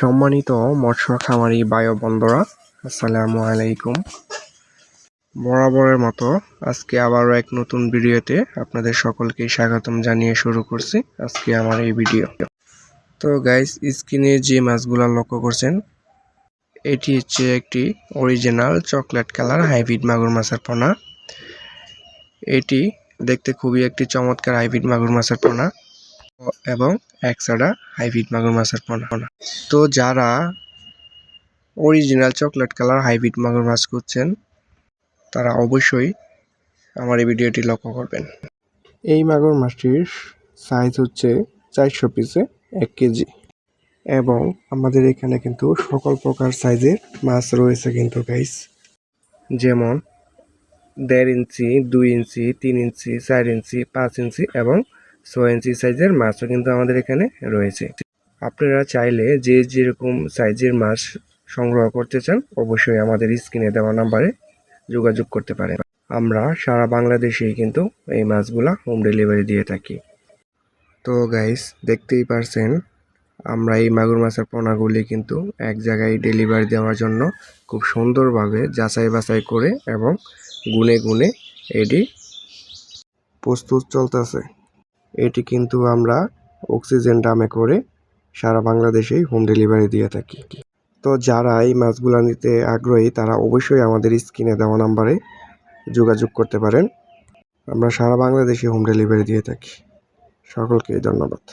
সম্মানিত মৎস্য খামারি বায়ু বন্ধুরা, আসসালামু আলাইকুম। বরাবরের মতো আজকে আবারও এক নতুন ভিডিওতে আপনাদের সকলকে স্বাগতম জানিয়ে শুরু করছি আজকে আমার এই ভিডিও। তো গাইস স্ক্রিনে যে মাছগুলো লক্ষ্য করছেন, এটি হচ্ছে একটি অরিজিনাল চকলেট কালার হাইব্রিড মাগুর মাছের পোনা। এটি দেখতে খুবই একটি চমৎকার হাইব্রিড মাগুর মাছের পোনা। এবং একসাডা হাইব্রিড মাগুর মাছের পোনা। তো যারা অরিজিনাল চকলেট কালার হাইব্রিড মাগুর মাছ খুঁজছেন, তারা অবশ্যই আমার এই ভিডিওটি লক্ষ্য করবেন। এই মাগুর মাছটির সাইজ হচ্ছে চারশো পিসে এক কেজি। এবং আমাদের এখানে কিন্তু সকল প্রকার সাইজের মাছ রয়েছে কিন্তু গাইস যেমন দেড় ইঞ্চি, দুই ইঞ্চি, তিন ইঞ্চি, চার ইঞ্চি, পাঁচ ইঞ্চি এবং ছয় ইঞ্চি সাইজের মাছও কিন্তু আমাদের এখানে রয়েছে। আপনারা চাইলে যে যেরকম সাইজের মাছ সংগ্রহ করতে চান, অবশ্যই আমাদের স্ক্রিনে দেওয়া নাম্বারে যোগাযোগ করতে পারেন। আমরা সারা বাংলাদেশেই কিন্তু এই মাছগুলা হোম ডেলিভারি দিয়ে থাকি। তো গাইস দেখতেই পারছেন, আমরা এই মাগুর মাছের পোনাগুলি কিন্তু এক জায়গায় ডেলিভারি দেওয়ার জন্য খুব সুন্দরভাবে যাচাই বাছাই করে এবং গুনে গুনে এটি প্রস্তুত চলতেছে। এটি কিন্তু আমরা অক্সিজেন ডামে করে সারা বাংলাদেশেই হোম ডেলিভারি দিয়ে থাকি। তো যারা এই মাছগুলো নিতে আগ্রহী, তারা অবশ্যই আমাদের স্ক্রিনে দেওয়া নাম্বারে যোগাযোগ করতে পারেন। আমরা সারা বাংলাদেশে হোম ডেলিভারি দিয়ে থাকি। সকলকে ধন্যবাদ।